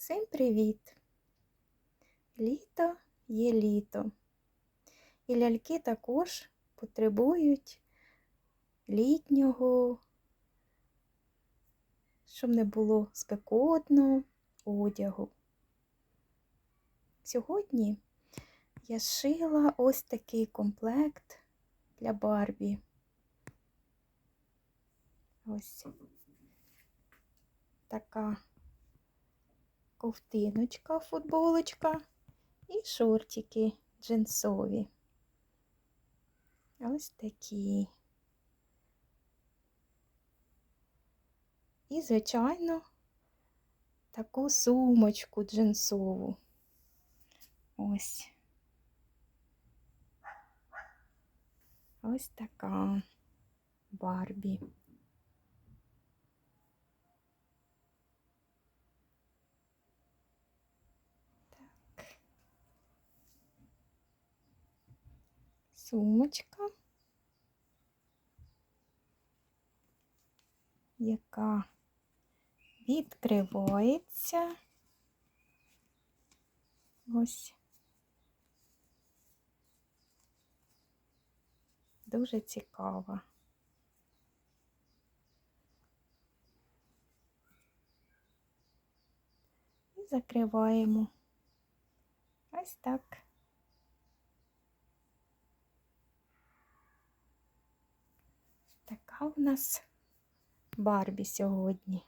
Всім привіт! Літо є літо. І ляльки також потребують літнього, щоб не було спекотно одягу. Сьогодні я зшила ось такий комплект для Барбі. Ось така ковтиночка, футболочка і шортики джинсові. Ось такі. І, звичайно, таку сумочку джинсову. Ось. Ось така Барбі. Сумочка, яка відкривається. Ось. Дуже цікава. І закриваємо. Ось так. Така в нас Барбі сьогодні.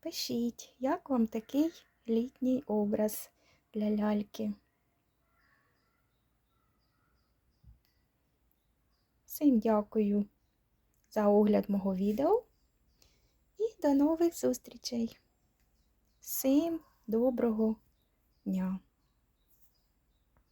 Пишіть, як вам такий літній образ для ляльки. Всім дякую за огляд мого відео і до нових зустрічей. Всім доброго дня!